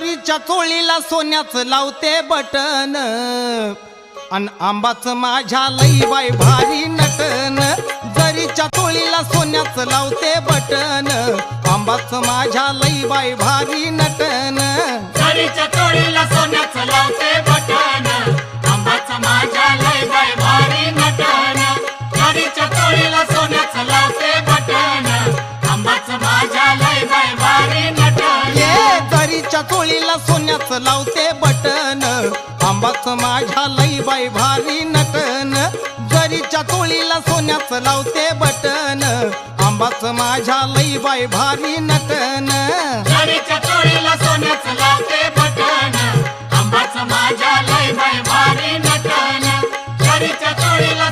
जरीच्या चोळीला सोन्याचं लावते बटन. अन आंबाचं माझ्या लई बाई भारी नटन. जरीच्या चोळीला सोन्याचं लावते बटन. आंबाचं माझ्या लई बाई भारी नटन. जरीच्या चोळीला सोन्या चोळीला सोन्याच लावते बटन. आंबाच माझ्या लई बाई भारी नटन. जरीच्या चोळीला सोन्याच लावते बटन. आंबाच माझ्या लई बाई भारी नटन. माझ्या लई बाई भारी नटन. जरीच्या चोळीला